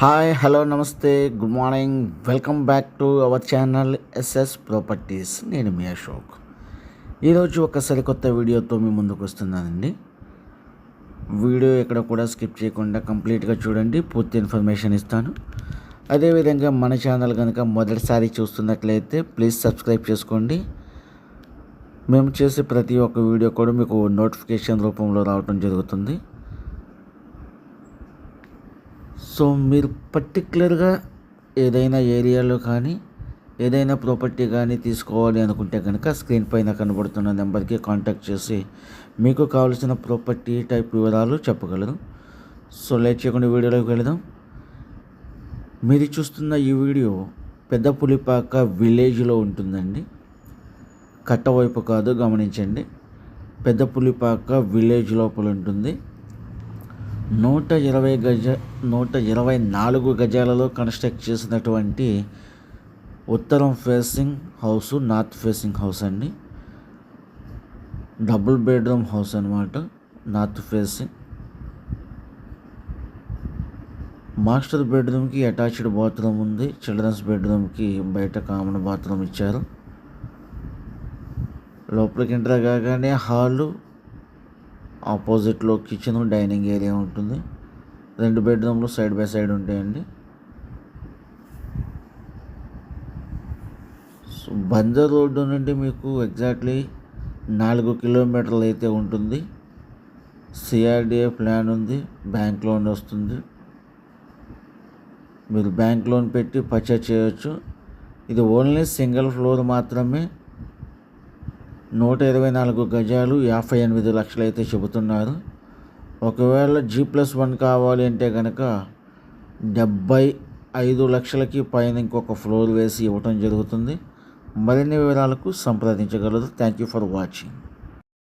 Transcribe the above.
Hi hello నమస్తే good morning. Welcome back to our channel S S properties. నేను మీ అశోక్. ఈరోజు ఒక సరికొత్త వీడియోతో మీ ముందుకు వస్తున్నానండి. వీడియో ఎక్కడ కూడా స్కిప్ చేయకుండా కంప్లీట్గా చూడండి. పూర్తి ఇన్ఫర్మేషన్ ఇస్తాను. అదేవిధంగా మన ఛానల్ కనుక మొదటిసారి చూస్తున్నట్లయితే ప్లీజ్ సబ్స్క్రైబ్ చేసుకోండి. మేము చేసే ప్రతి ఒక్క వీడియో కూడా మీకు నోటిఫికేషన్ రూపంలో రావడం జరుగుతుంది. సో మీరు పర్టికులర్గా ఏదైనా ఏరియాలో కానీ ఏదైనా ప్రాపర్టీ కానీ తీసుకోవాలి అనుకుంటే కనుక స్క్రీన్ పైన కనబడుతున్న నెంబర్కి కాంటాక్ట్ చేసి మీకు కావాల్సిన ప్రాపర్టీ టైప్ వివరాలు చెప్పగలరు. సో లేట్ చేయకుండా వీడియోలోకి వెళదాం. మీరు చూస్తున్న ఈ వీడియో పెద్ద పులిపాక విలేజ్లో ఉంటుందండి. కట్టవైపు కాదు గమనించండి. పెద్ద పులిపాక విలేజ్ లోపల ఉంటుంది. నూట ఇరవై గజ నూట ఇరవై నాలుగు గజాలలో కన్స్ట్రక్ట్ చేసినటువంటి ఉత్తరం facing house north facing house అండి. డబుల్ బెడ్రూమ్ హౌస్ అనమాట నార్త్ ఫేసింగ్ మాస్టర్ బెడ్రూమ్కి అటాచ్డ్ బాత్రూమ్ ఉంది చిల్డ్రన్స్ బెడ్రూమ్కి బయట కామన్ బాత్రూమ్ ఇచ్చారు. లోపలికి ఎంటర్ కాగానే హాలు ఆపోజిట్లో కిచెన్ డైనింగ్ ఏరియా ఉంటుంది. రెండు బెడ్రూమ్లు సైడ్ బై సైడ్ ఉంటాయండి. సో బంజర్ రోడ్డు నుండి మీకు ఎగ్జాక్ట్లీ నాలుగు కిలోమీటర్లు అయితే ఉంటుంది. సిఆర్డిఏ ప్లాన్ ఉంది. బ్యాంక్ లోన్ వస్తుంది. మీరు బ్యాంక్ లోన్ పెట్టి పర్చేజ్ చేయొచ్చు. ఇది ఓన్లీ సింగిల్ ఫ్లోర్ మాత్రమే. నూట ఇరవై నాలుగు గజాలు యాభై ఎనిమిది లక్షలు అయితే చెబుతున్నారు. ఒకవేళ జీ ప్లస్ వన్ కావాలి అంటే కనుక డెబ్బై ఐదు లక్షలకి పైన ఇంకొక ఫ్లోర్ వేసి ఇవ్వటం జరుగుతుంది. మరిన్ని వివరాలకు సంప్రదించగలరు. Thank you for watching